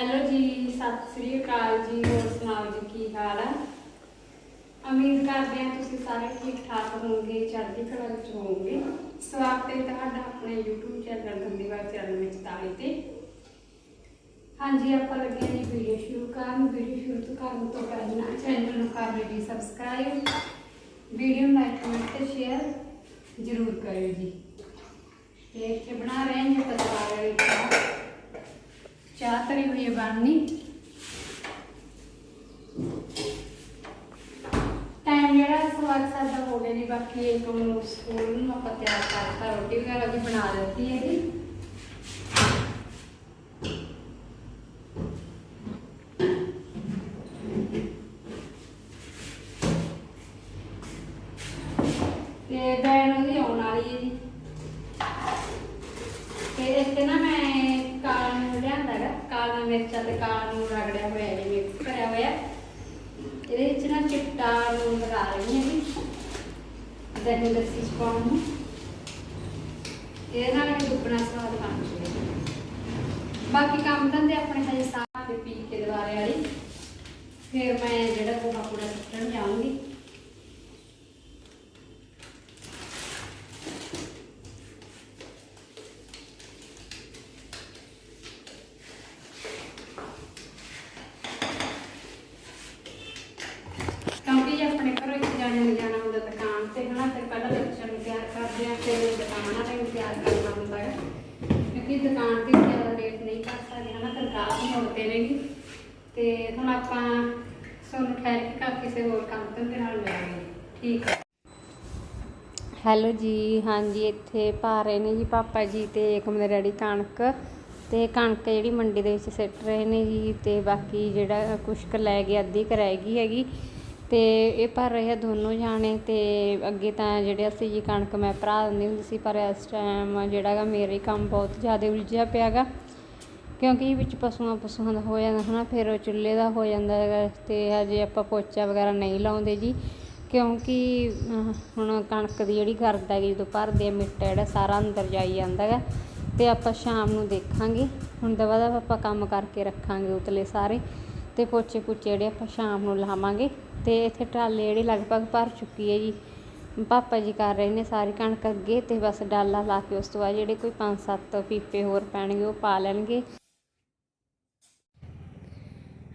Hello ਜੀ, ਸਤਿ ਸ੍ਰੀ ਅਕਾਲ ਜੀ, ਹੋਰ ਸੁਣਾਓ ਜੀ, ਕੀ ਹਾਲ ਹੈ ਉਮੀਦ ਕਰਦੇ ਹਾਂ ਤੁਸੀਂ ਸਾਰੇ ਠੀਕ ਠਾਕ ਹੋਵੋਗੇ, ਚੜ੍ਹਦੀ ਕਲਾ ਵਿੱਚ ਹੋਵੋਗੇ। ਸਵਾਗਤ ਹੈ ਤੁਹਾਡਾ ਆਪਣੇ YouTube ਚੈਨਲ ਗੰਦੀਵਾਲ ਚੈਨਲ ਵਿੱਚ ਤਾਲੀ ਤੇ। ਹਾਂਜੀ, ਆਪਾਂ ਲੱਗੇ ਹਾਂ ਜੀ ਵੀਡੀਓ ਸ਼ੁਰੂ ਕਰਨ। ਵੀਡੀਓ ਸ਼ੁਰੂ ਤੋਂ ਕਰਨ ਤੋਂ ਪਹਿਲਾਂ ਚੈਨਲ ਨੂੰ ਕਰ ਲਿਓ ਜੀ ਸਬਸਕ੍ਰਾਈਬ ਵੀਡੀਓ ਨੂੰ ਲਾਈਕ ਕਮੈਂਟ ਤੇ ਸ਼ੇਅਰ ਜ਼ਰੂਰ ਕਰਿਓ ਜੀ। ਤੇ ਇੱਥੇ ਬਣਾ ਰਹੇ ਹਾਂ ਜੀ ਪਤਲਾ ਚਾਹ ਤਰੀ ਹੋਈ ਹੈ ਬਣਨੀ ਟਾਈਮ ਜਿਹੜਾ ਸਵਾਗ ਸਾਡਾ ਹੋ ਗਿਆ ਜੀ, ਬਾਕੀ ਇੱਕ ਨੂੰ ਸਕੂਲ ਨੂੰ ਆਪਾਂ ਤਿਆਰ ਕਰਤਾ ਰੋਟੀ ਵਗੈਰਾ ਵੀ ਬਣਾ ਦਿੱਤੀ ਹੈ ਜੀ ਤੇ ਬੈਣ ਉਹਦੀ ਆਉਣ ਵਾਲੀ ਹੈ ਜੀ ਤੇ ਇੱਥੇ ਨਾ ਮੈਂ ਕਾਲਾ ਨੂੰ ਲਿਆਂਦਾ ਗਾ ਕਾਲਾ ਮਿਰਚਾਂ ਨੂੰ ਰਗੜਿਆ ਹੋਇਆ ਹੈ ਮਿਕਸ ਕਰਿਆ ਹੋਇਆ। ਇਹਦੇ ਵਿੱਚ ਨਾ ਚਿੱਟਾ ਨੂੰ ਲਗਾ ਰਹੀ ਹਾਂ ਜੀ। ਦਹੀਂ ਲੱਸੀ ਚ ਪਾਉਣ ਨੂੰ। ਇਹਦੇ ਨਾਲ ਇਹ ਦੁੱਗਣਾ ਸਵਾਦ ਬਣ ਜੂਗਾ ਬਾਕੀ ਕੰਮ ਧੰਦੇ ਆਪਣੇ ਹਜੇ ਸਾਰੇ ਪੀ ਕੇ ਦੁਆਰੇ ਵਾਲੀ। ਫਿਰ ਮੈਂ ਜਿਹੜਾ ਗੋਹਾ ਕੂੜਾ ਸੁੱਟਣ ਜਾਊਂਗੀ ਕਿਉਂਕਿ ਜੇ ਆਪਣੇ ਘਰੋਂ ਇੱਕ ਜਾਣੇ ਨੂੰ ਜਾਣਾ ਹੁੰਦਾ ਦੁਕਾਨ ਤੇ ਹਨਾ ਫਿਰ ਪਹਿਲਾਂ ਬੱਚਿਆਂ ਨੂੰ ਤਿਆਰ ਕਰਦੇ ਆ ਫਿਰ ਦੁਕਾਨ ਵਾਲੇ ਨੂੰ ਤਿਆਰ ਕਰਨਾ ਹੁੰਦਾ ਹੈ ਕਿਉਂਕਿ ਦੁਕਾਨ ਤੇ ਵੀ ਜ਼ਿਆਦਾ ਲੇਟ ਨਹੀਂ ਕਰ ਸਕਦੇ ਹਨਾ ਫਿਰ ਗਾਹਕ ਮੁੜਦੇ ਨੇਗੇ ਤੇ ਹੁਣ ਆਪਾਂ ਤੁਹਾਨੂੰ ਠਹਿਰ ਕੇ ਕੱਲ ਕਿਸੇ ਹੋਰ ਕੰਮ ਧੰਦੇ ਨਾਲ ਮਿਲਾਂਗੇ। ਠੀਕ ਹੈ। ਹੈਲੋ ਜੀ, ਹਾਂਜੀ, ਇੱਥੇ ਪਾ ਰਹੇ ਨੇ ਜੀ ਪਾਪਾ ਜੀ ਤੇ ਇੱਕ ਮੇਰੇ ਡੈਡੀ ਕਣਕ ਤੇ ਕਣਕ ਜਿਹੜੀ ਮੰਡੀ ਦੇ ਵਿੱਚ ਸਿੱਟ ਰਹੇ ਨੇ ਜੀ ਤੇ ਬਾਕੀ ਜਿਹੜਾ ਕੁਛ ਕੁ ਲੈ ਗਿਆ ਅੱਧੀ ਕੁ ਰਹਿ ਗਈ ਹੈਗੀ ਤੇ ਇਹ ਭਰ ਰਹੇ ਆ ਦੋਨੋਂ ਜਾਣੇ ਤੇ ਅੱਗੇ ਤਾਂ ਜਿਹੜੇ ਅਸੀਂ ਜੀ ਕਣਕ ਮੈਂ ਭਰਾ ਦਿੰਦੀ ਹੁੰਦੀ ਸੀ, ਪਰ ਇਸ ਟਾਈਮ ਜਿਹੜਾ ਗਾ ਮੇਰੇ ਕੰਮ ਬਹੁਤ ਜ਼ਿਆਦਾ ਉਲਝਿਆ ਪਿਆਗਾ ਕਿਉਂਕਿ ਵਿੱਚ ਪਸ਼ੂਆਂ ਪਸ਼ੂਆਂ ਦਾ ਹੋ ਜਾਂਦਾ ਹੈ ਨਾ ਫਿਰ ਉਹ ਚੁੱਲ੍ਹੇ ਦਾ ਹੋ ਜਾਂਦਾ ਹੈਗਾ ਅਤੇ ਹਜੇ ਆਪਾਂ ਪੋਚਾ ਵਗੈਰਾ ਨਹੀਂ ਲਾਉਂਦੇ ਜੀ। ਕਿਉਂਕਿ ਹੁਣ ਕਣਕ ਦੀ ਜਿਹੜੀ ਗਰਦ ਹੈਗੀ, ਜਦੋਂ ਭਰਦੇ ਆ ਮਿੱਟਾ ਜਿਹੜਾ ਸਾਰਾ ਅੰਦਰ ਜਾਈ ਜਾਂਦਾ ਹੈਗਾ ਅਤੇ ਆਪਾਂ ਸ਼ਾਮ ਨੂੰ ਦੇਖਾਂਗੇ। ਹੁਣ ਦਵਾ ਦਵਾ ਆਪਾਂ ਕੰਮ ਕਰਕੇ ਰੱਖਾਂਗੇ ਉਤਲੇ ਸਾਰੇ ਅਤੇ ਪੋਚੇ ਪੁੱਚੇ ਜਿਹੜੇ ਆਪਾਂ ਸ਼ਾਮ ਨੂੰ ਲਾਵਾਂਗੇ। ਅਤੇ ਇੱਥੇ ਟਰਾਲੇ ਜਿਹੜੇ ਲਗਭਗ ਭਰ ਚੁੱਕੀ ਹੈ ਜੀ। ਪਾਪਾ ਜੀ ਕਰ ਰਹੇ ਨੇ ਸਾਰੀ ਕਣਕ ਅੱਗੇ, ਤੇ ਬਸ ਡਾਲਾ ਲਾ ਕੇ ਉਸ ਤੋਂ ਬਾਅਦ ਜਿਹੜੇ ਕੋਈ 5-7 ਪੀਪੇ ਹੋਰ ਪੈਣਗੇ, ਉਹ ਪਾ ਲੈਣਗੇ।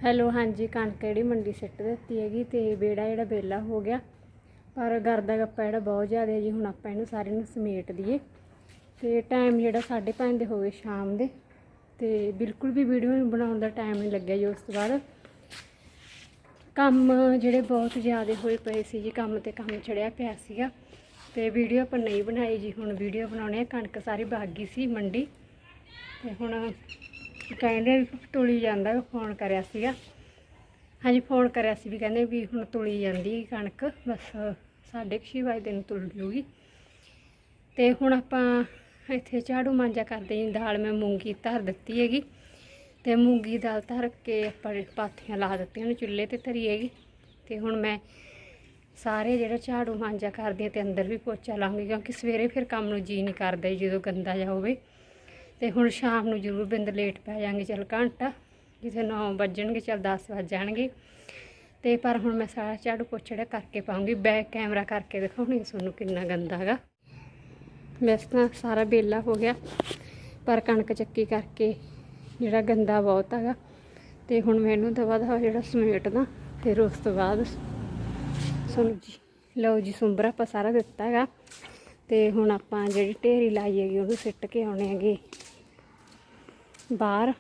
ਹੈਲੋ, ਹਾਂਜੀ, ਕਣਕ ਜਿਹੜੀ ਮੰਡੀ ਸਿੱਟ ਦਿੱਤੀ ਹੈਗੀ ਤੇ ਬੇੜਾ ਜਿਹੜਾ ਬੇਲਾ ਹੋ ਗਿਆ। ਪਰ ਗਰਦਾ ਗੱਪਾ ਜਿਹੜਾ ਬਹੁਤ ਜ਼ਿਆਦਾ ਜੀ, ਹੁਣ ਆਪਾਂ ਇਹਨੂੰ ਸਾਰੇ ਨੂੰ ਸਮੇਟ ਦਈਏ। ਤੇ ਟਾਈਮ ਜਿਹੜਾ 5:30 ਦੇ ਹੋ ਗਏ ਸ਼ਾਮ ਦੇ। ਤੇ ਬਿਲਕੁਲ ਵੀ ਵੀਡੀਓ ਬਣਾਉਣ ਦਾ ਟਾਈਮ ਨਹੀਂ ਲੱਗਿਆ ਜੀ ਉਸ ਤੋਂ ਬਾਅਦ। ਕੰਮ ਜਿਹੜੇ ਬਹੁਤ ਜ਼ਿਆਦਾ ਹੋਏ ਪਏ ਸੀ ਜੀ, ਕੰਮ ਤੇ ਕੰਮ ਚੜਿਆ ਪਿਆ ਸੀਗਾ। ਤੇ ਵੀਡੀਓ ਆਪਾਂ ਨਹੀਂ ਬਣਾਈ ਜੀ, ਹੁਣ ਵੀਡੀਓ ਬਣਾਉਣੇ ਆ, ਕਣਕ ਸਾਰੀ ਭੱਗ ਸੀ ਮੰਡੀ। ਤੇ ਹੁਣ ਕਹਿੰਦੇ ਵੀ ਤੁਲੀ ਜਾਂਦਾ, ਫੋਨ ਕਰਿਆ ਸੀਗਾ। ਹਾਂਜੀ, ਫੋਨ ਕਰਿਆ ਸੀ ਵੀ ਕਹਿੰਦੇ ਵੀ ਹੁਣ ਤੁਲੀ ਜਾਂਦੀ ਕਣਕ, ਬਸ ਸਾਢੇ ਕੁ ਛੇ ਵਜੇ ਦਿਨ ਤੁਲ ਜੂਗੀ। ਤੇ ਹੁਣ ਆਪਾਂ ਇੱਥੇ ਝਾੜੂ ਮਾਂਜਾ ਕਰਦੇ ਜੀ ਦਾਲ ਮੈਂ ਮੂੰਗੀ ਧਰ ਦਿੱਤੀ ਹੈਗੀ। ਤੇ ਮੂੰਗੀ ਦਾਲ ਧਰ ਕੇ ਆਪਾਂ ਪਾਥੀਆਂ ਲਾ ਦਿੱਤੀਆਂ ਨੇ ਚੁੱਲ੍ਹੇ ਤੇ ਧਰੀ ਹੈਗੀ। ਤੇ ਹੁਣ ਮੈਂ ਸਾਰੇ ਜਿਹੜਾ ਝਾੜੂ ਮਾਂਜਾ ਕਰਦੀ ਹਾਂ ਤੇ ਅੰਦਰ ਵੀ ਪੋਚਾ ਲਾਉਂਗੀ, ਕਿਉਂਕਿ ਸਵੇਰੇ ਫਿਰ ਕੰਮ ਨੂੰ ਜੀ ਨਹੀਂ ਕਰਦਾ ਜਦੋਂ ਗੰਦਾ ਜਿਹਾ ਹੋਵੇ। ਤੇ ਹੁਣ ਸ਼ਾਮ ਨੂੰ ਜ਼ਰੂਰ ਬਿੰਦ ਲੇਟ ਪੈ ਜਾਾਂਗੇ ਚਲ ਘੰਟਾ, ਜਿੱਥੇ 9 ਵੱਜਣਗੇ, ਚਲ 10 ਵੱਜ ਜਾਣਗੇ। ਤੇ ਪਰ ਹੁਣ ਮੈਂ ਸਾਰਾ ਝਾੜੂ ਪੋਚਾ ਕਰਕੇ ਪਾਉਂਗੀ, ਬੈਕ ਕੈਮਰਾ ਕਰਕੇ ਦਿਖਾਉਣੀ ਤੁਹਾਨੂੰ ਕਿੰਨਾ ਗੰਦਾ ਹੈਗਾ। ਵੈਸੇ ਤਾਂ ਸਾਰਾ ਬੇਲਾ ਹੋ ਗਿਆ, ਪਰ ਕਣਕ ਚੱਕੀ ਕਰਕੇ ਜਿਹੜਾ ਗੰਦਾ ਬਹੁਤ ਹੈਗਾ। ਤੇ ਹੁਣ ਮੈਨੂੰ ਦਵਾ ਦਵਾ ਜਿਹੜਾ ਸਮੇਟਦਾ, ਫਿਰ ਉਸ ਤੋਂ ਬਾਅਦ ਤੁਹਾਨੂੰ ਜੀ, ਲਓ ਜੀ ਸੁੰਬਰਾ ਆਪਾਂ ਸਾਰਾ ਦਿੱਤਾ ਹੈਗਾ। ਤੇ ਹੁਣ ਆਪਾਂ ਜਿਹੜੀ ਢੇਰੀ ਲਾਈ ਹੈਗੀ, ਉਹਨੂੰ ਸਿੱਟ ਕੇ ਆਉਣੇ ਹੈਗੇ। ਬਾਹਰ।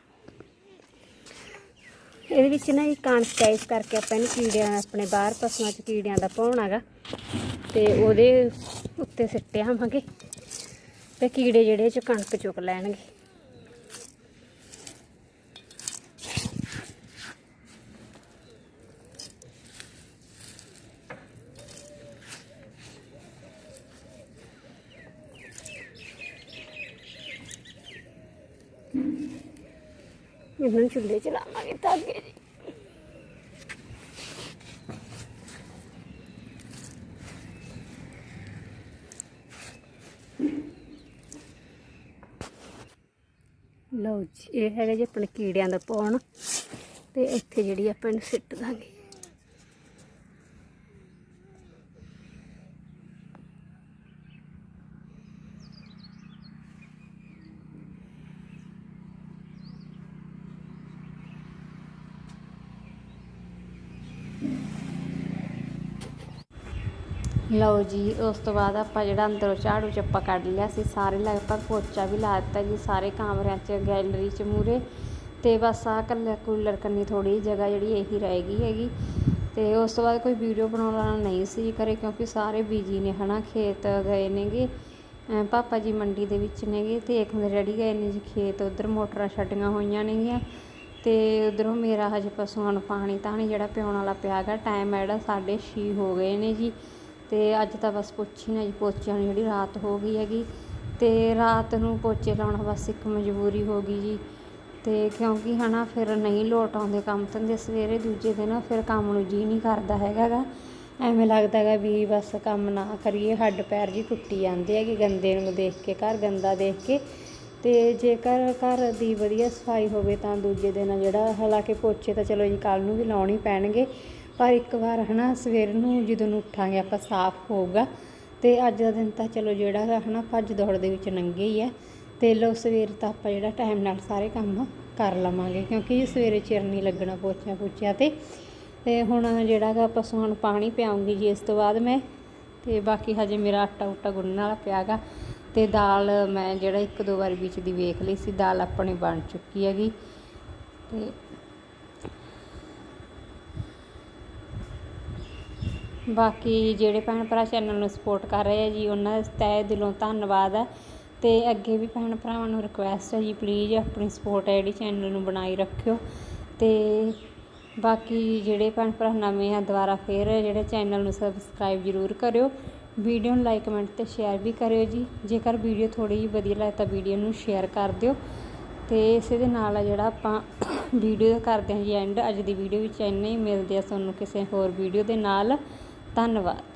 ਇਹਦੇ ਵਿੱਚ ਨਾ ਇਹ ਕਣਕ ਹੈ ਇਸ ਕਰਕੇ ਆਪਾਂ ਇਹਨੂੰ ਕੀੜਿਆਂ, ਆਪਣੇ ਬਾਹਰ ਪਸ਼ੂਆਂ 'ਚ ਕੀੜਿਆਂ ਦਾ ਭੌਣ ਹੈਗਾ ਤੇ ਉਹਦੇ ਉੱਤੇ ਸਿੱਟੇ ਆਵਾਂਗੇ ਤੇ ਕੀੜੇ ਜਿਹੜੇ 'ਚ ਕਣਕ ਚੁੱਕ ਲੈਣਗੇ। ਇਹਨਾਂ ਨੂੰ ਚੁੱਲ੍ਹੇ ਚਲਾਵਾਂਗੇ ਤਾਂ ਅੱਗੇ ਜੀ। ਲਓ ਜੀ, ਇਹ ਹੈਗਾ ਜੀ ਆਪਣੇ ਕੀੜਿਆਂ ਦਾ ਪੌਣ ਤੇ ਇੱਥੇ ਜਿਹੜੀ ਆਪਾਂ ਇਹਨੂੰ ਸਿੱਟ ਦਾਂਗੇ। ਲਓ ਜੀ, ਉਸ ਤੋਂ ਬਾਅਦ ਆਪਾਂ ਜਿਹੜਾ ਅੰਦਰੋਂ ਝਾੜੂ ਚੱਪਾ ਕੱਢ ਲਿਆ ਸੀ, ਸਾਰੇ ਲਗਭਗ ਪੋਚਾ ਵੀ ਲਾ ਦਿੱਤਾ ਜੀ, ਸਾਰੇ ਕਮਰਿਆਂ 'ਚ, ਗੈਲਰੀ 'ਚ ਮੂਰੇ। ਤੇ ਬਸ ਆਹ ਕੱਲਾ ਕੂਲਰ ਕੰਨੀ ਥੋੜੀ ਜਗ੍ਹਾ ਜਿਹੜੀ ਇਹੀ ਰਹਿ ਗਈ ਹੈਗੀ। ਤੇ ਉਸ ਤੋਂ ਬਾਅਦ ਕੋਈ ਵੀਡੀਓ ਬਣਾਉਣਾ ਨਹੀਂ ਸੀ ਕਰੇ ਕਿਉਂਕਿ ਸਾਰੇ ਬਿਜ਼ੀ ਨੇ ਹਨਾ, ਖੇਤ ਗਏ ਨੇਗੇ। ਅਹ ਪਾਪਾ ਜੀ ਮੰਡੀ ਦੇ ਵਿੱਚ ਨੇਗੇ ਤੇ ਇੱਕ ਮੇਰੇ ਡੈਡੀ ਗਏ ਨੇ ਜੀ ਖੇਤ, ਉਧਰ ਮੋਟਰਾਂ ਛੱਡੀਆਂ ਹੋਈਆਂ ਨੇਗੀਆਂ। ਤੇ ਉਧਰੋਂ ਮੇਰਾ ਹਜੇ ਪਸ਼ੂਆਂ ਨੂੰ ਪਾਣੀ ਤਾਣੀ ਜਿਹੜਾ ਪਿਆਉਣ ਵਾਲਾ ਪਿਆ ਗਾ ਟਾਈਮ ਹੈ ਜਿਹੜਾ 6:30 ਹੋ ਗਏ ਨੇ ਜੀ। ਤੇ ਅੱਜ ਤਾਂ ਬਸ ਪੁੱਛ ਹੀ ਨਾ ਜੀ, ਪੋਚਿਆਂ ਨੂੰ ਜਿਹੜੀ ਰਾਤ ਹੋ ਗਈ ਹੈਗੀ। ਤੇ ਰਾਤ ਨੂੰ ਪੋਚੇ ਲਾਉਣਾ ਬਸ ਇੱਕ ਮਜਬੂਰੀ ਹੋ ਗਈ ਜੀ। ਤੇ ਕਿਉਂਕਿ ਹਨਾ ਫਿਰ ਨਹੀਂ ਲੋਟ ਆਉਂਦੇ ਕੰਮ ਧੰਦੇ ਸਵੇਰੇ ਦੂਜੇ ਦਿਨ ਫਿਰ ਕੰਮ ਨੂੰ ਜੀ ਨਹੀਂ ਕਰਦਾ ਹੈਗਾ ਗਾ। ਐਵੇਂ ਲੱਗਦਾ ਹੈਗਾ ਵੀ ਬਸ ਕੰਮ ਨਾ ਕਰੀਏ, ਹੱਡ ਪੈਰ ਜੀ ਟੁੱਟੀ ਜਾਂਦੇ ਹੈਗੇ ਗੰਦੇ ਨੂੰ ਦੇਖ ਕੇ, ਘਰ ਗੰਦਾ ਦੇਖ ਕੇ। ਤੇ ਜੇਕਰ ਘਰ ਦੀ ਵਧੀਆ ਸਫ਼ਾਈ ਹੋਵੇ ਤਾਂ ਦੂਜੇ ਦਿਨ ਜਿਹੜਾ ਹਾਲਾਂਕਿ ਪੋਚੇ ਤਾਂ ਚਲੋ ਜੀ ਕੱਲ ਨੂੰ ਵੀ ਲਾਉਣੇ ਪੈਣਗੇ, ਪਰ ਇੱਕ ਵਾਰ ਹਨਾ ਸਵੇਰ ਨੂੰ ਜਦੋਂ ਨੂੰ ਉੱਠਾਂਗੇ ਆਪਾਂ ਸਾਫ਼ ਹੋਊਗਾ। ਤੇ ਅੱਜ ਦਾ ਦਿਨ ਤਾਂ ਚਲੋ ਜਿਹੜਾ ਹੈਗਾ ਹਨਾ ਭੱਜ ਦੌੜ ਦੇ ਵਿੱਚ ਲੰਘੇ ਹੀ ਆ। ਤੇ ਲੋ ਸਵੇਰ ਤਾਂ ਆਪਾਂ ਜਿਹੜਾ ਟਾਈਮ ਨਾਲ ਸਾਰੇ ਕੰਮ ਕਰ ਲਵਾਂਗੇ, ਕਿਉਂਕਿ ਜੀ ਸਵੇਰੇ ਚਿਰ ਨਹੀਂ ਲੱਗਣਾ ਪੋਚਿਆਂ ਪੁੱਚਿਆਂ ਤੇ। ਤੇ ਹੁਣ ਜਿਹੜਾ ਗਾ ਪਸ਼ੂਆਂ ਨੂੰ ਪਾਣੀ ਪਿਆਉਂਗੀ ਜੀ ਇਸ ਤੋਂ ਬਾਅਦ ਮੈਂ, ਤੇ ਬਾਕੀ ਹਜੇ ਮੇਰਾ ਆਟਾ ਉਟਾ ਗੁੰਨਣ ਵਾਲਾ ਪਿਆਗਾ ਤੇ ਦਾਲ ਮੈਂ ਜਿਹੜਾ ਇੱਕ ਦੋ ਵਾਰ ਵਿੱਚ ਦੀ ਵੇਖ ਲਈ ਸੀ, ਦਾਲ ਆਪਣੀ ਬਣ ਚੁੱਕੀ ਹੈਗੀ। ਤੇ ਬਾਕੀ ਜਿਹੜੇ ਭੈਣ ਭਰਾ ਚੈਨਲ ਨੂੰ ਸਪੋਰਟ ਕਰ ਰਹੇ ਆ ਜੀ, ਉਹਨਾਂ ਦਾ ਤਹਿ ਦਿਲੋਂ ਧੰਨਵਾਦ ਹੈ ਤੇ ਅੱਗੇ ਵੀ ਭੈਣ ਭਰਾਵਾਂ ਨੂੰ ਰਿਕੁਐਸਟ ਹੈ ਜੀ ਪਲੀਜ਼ ਆਪਣੀ ਸਪੋਰਟ ਹੈ ਜਿਹੜੀ ਚੈਨਲ ਨੂੰ ਬਣਾਈ ਰੱਖਿਓ। ਤੇ ਬਾਕੀ ਜਿਹੜੇ ਭੈਣ ਭਰਾ ਨਵੇਂ ਆ, ਦੁਬਾਰਾ ਫੇਰ ਜਿਹੜੇ ਚੈਨਲ ਨੂੰ ਸਬਸਕ੍ਰਾਈਬ ਜ਼ਰੂਰ ਕਰਿਓ। ਵੀਡੀਓ ਨੂੰ ਲਾਈਕ, ਕਮੈਂਟ ਤੇ ਸ਼ੇਅਰ ਵੀ ਕਰਿਓ ਜੀ। ਜੇਕਰ ਵੀਡੀਓ ਥੋੜੀ ਜਿਹੀ ਵਧੀਆ ਲੱਗੇ ਤਾਂ ਵੀਡੀਓ ਨੂੰ ਸ਼ੇਅਰ ਕਰ ਦਿਓ। ਤੇ ਇਸੇ ਦੇ ਨਾਲ ਆ ਜਿਹੜਾ ਆਪਾਂ ਵੀਡੀਓ ਕਰਦੇ ਹਾਂ ਜੀ ਐਂਡ ਅੱਜ ਦੀ ਵੀਡੀਓ ਵਿੱਚ ਇੰਨੇ ਹੀ। ਮਿਲਦੇ ਆ ਤੁਹਾਨੂੰ ਕਿਸੇ ਹੋਰ ਵੀਡੀਓ ਦੇ ਨਾਲ। ਧੰਨਵਾਦ।